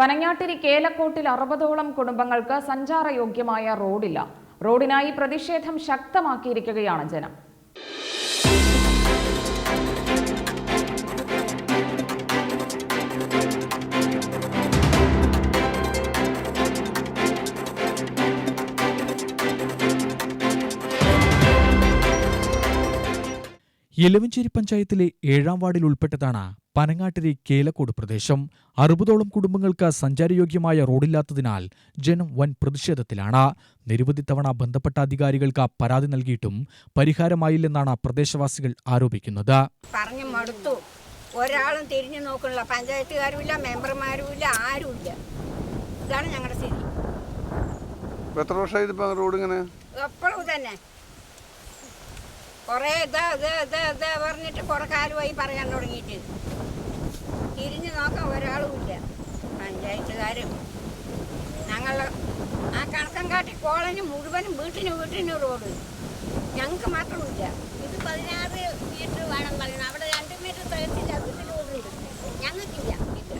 പനങ്ങാട്ടിരി കേലക്കോട്ടിൽ അറുപതോളം കുടുംബങ്ങൾക്ക് സഞ്ചാരയോഗ്യമായ റോഡില്ല. റോഡിനായി പ്രതിഷേധം ശക്തമാക്കിയിരിക്കുകയാണ് ജനം. എലവഞ്ചേരി പഞ്ചായത്തിലെ ഏഴാം വാർഡിൽ ഉൾപ്പെട്ടതാണ് പനങ്ങാട്ടിരി കേലക്കോട് പ്രദേശം. അറുപതോളം കുടുംബങ്ങൾക്ക് സഞ്ചാരയോഗ്യമായ റോഡില്ലാത്തതിനാൽ ജനം വൻ പ്രതിഷേധത്തിലാണ്. നിരവധി തവണ ബന്ധപ്പെട്ട അധികാരികൾക്ക് പരാതി നൽകിയിട്ടും പരിഹാരമായില്ലെന്നാണ് പ്രദേശവാസികൾ ആരോപിക്കുന്നത്. പറഞ്ഞു മടുത്തു. ഒരാളും തിരിഞ്ഞു നോക്കണില്ല പഞ്ചായത്തുകാരുമില്ല മെമ്പർമാരുമില്ല ആരുമില്ല. ഇതാണ് ഞങ്ങളുടെ സ്ഥിതി. എത്ര വർഷമായി ഇതിപ്പോ റോഡ് ഇങ്ങനെ? എപ്പോഴും തന്നെ കൊറേ ഇതാ ഇതാ ഇതാ ഇത് പറഞ്ഞിട്ട് കുറെ കാലമായി പറയാൻ തുടങ്ങിയിട്ട് കോളനി മുഴുവനും വീട്ടിന് വീട്ടിന് റോഡ്. ഞങ്ങൾക്ക് മാത്രമില്ല. ഇത് പതിനാറ് മീറ്റർ വേണം പറയുന്നത് അവിടെ രണ്ട് മീറ്റർ തികച്ചില്ല വീട്ടിൽ റോഡുണ്ട് ഞങ്ങൾക്കില്ല ഇല്ല.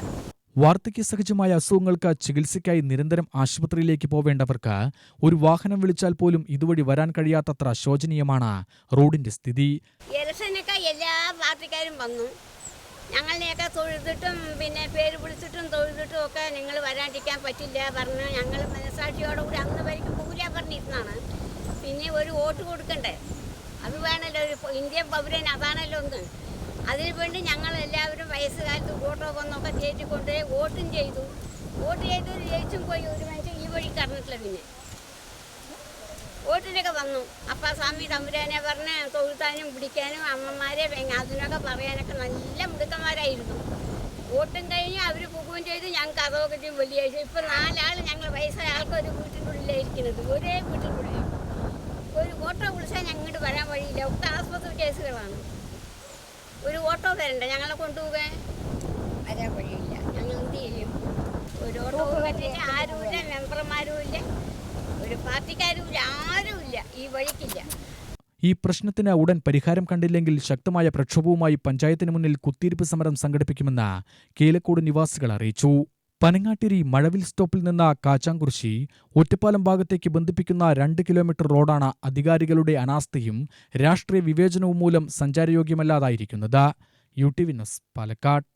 വാർദ്ധക്യ സഹജമായ അസുഖങ്ങൾക്ക് ചികിത്സയ്ക്കായി നിരന്തരം ആശുപത്രിയിലേക്ക് പോവേണ്ടവർക്ക് ഒരു വാഹനം വിളിച്ചാൽ പോലും ഇതുവഴി വരാൻ കഴിയാത്തത്ര ശോചനീയമാണ് റോഡിന്റെ സ്ഥിതി. എല്ലാ പാർട്ടിക്കാരും വന്നു. ഞങ്ങളെയൊക്കെ തൊഴുതിട്ടും പിന്നെ പേര് വിളിച്ചിട്ടും തൊഴുതിട്ടും ഒക്കെ നിങ്ങൾ വരാണ്ടിരിക്കാൻ പറ്റില്ല പറഞ്ഞ് ഞങ്ങൾ മനസാക്ഷിയോടുകൂടി അന്ന് വரைക്കും പൂര പറഞ്ഞിരുന്നാണ് പിന്നെ ഒരു വോട്ട് കൊടുക്കണ്ടേ? അത് വേണമല്ലോ ഒരു ഇന്ത്യൻ പൗരൻ അതാണല്ലോ ഒന്ന്. അതിനു വേണ്ടി ഞങ്ങൾ എല്ലാവരും വയസ്സുകാലത്ത് വോട്ടോ വന്നൊക്കെ കയറ്റിക്കൊണ്ട് വോട്ടും ചെയ്തു. വോട്ട് ചെയ്ത് ജയിച്ചും പോയി ഒരു മനുഷ്യൻ ഈ വഴി കടന്നിട്ടില്ല പിന്നെ. വോട്ടിനൊക്കെ വന്നു. അപ്പ സ്വാമി തമ്പുരാനെ പറഞ്ഞ് തൊഴുത്താനും പിടിക്കാനും അമ്മമാരെ അതിനൊക്കെ പറയാനൊക്കെ നല്ല മിടുക്കന്മാരായിരുന്നു. വോട്ടും കഴിഞ്ഞ് അവർ പോകുകയും ചെയ്ത് ഞങ്ങൾക്ക് അതൊക്കെ ചെയ്യും വെള്ളിയാഴ്ച ഇപ്പം നാലാൾ ഞങ്ങൾ വയസ്സായ ആൾക്കൊരു വീട്ടിന്റെ ഉള്ളിലായിരിക്കുന്നത്. ഒരേ ഉള്ളിൽ ഒരു ഓട്ടോ വിളിച്ചാൽ ഞങ്ങോട്ട് വരാൻ വഴിയില്ല. ഒക്കെ ആസ്പത്രി കേസുകളാണ്. ഒരു ഓട്ടോ വരണ്ട ഞങ്ങളെ കൊണ്ടുപോകാൻ വരാൻ വഴിയില്ല ഞങ്ങൾ എന്ത് ചെയ്യും ഒരു ഓട്ടോ പറ്റിയിട്ട് ആരുമില്ല മെമ്പർമാരും ഇല്ല ആരുമില്ല ഈ വഴിക്കില്ല. ഈ പ്രശ്നത്തിന് ഉടൻ പരിഹാരം കണ്ടില്ലെങ്കിൽ ശക്തമായ പ്രക്ഷോഭവുമായി പഞ്ചായത്തിന് മുന്നിൽ കുത്തിയിരിപ്പ് സമരം സംഘടിപ്പിക്കുമെന്ന് കേലക്കോട് നിവാസികൾ അറിയിച്ചു. പനങ്ങാട്ടിരി മഴവിൽ സ്റ്റോപ്പിൽ നിന്ന് കാച്ചാങ്കുറിശി ഒറ്റപ്പാലം ഭാഗത്തേക്ക് ബന്ധിപ്പിക്കുന്ന രണ്ട് കിലോമീറ്റർ റോഡാണ് അധികാരികളുടെ അനാസ്ഥയും രാഷ്ട്രീയ വിവേചനവും മൂലം സഞ്ചാരയോഗ്യമല്ലാതായിരിക്കുന്നത്. U T V news Palakkad.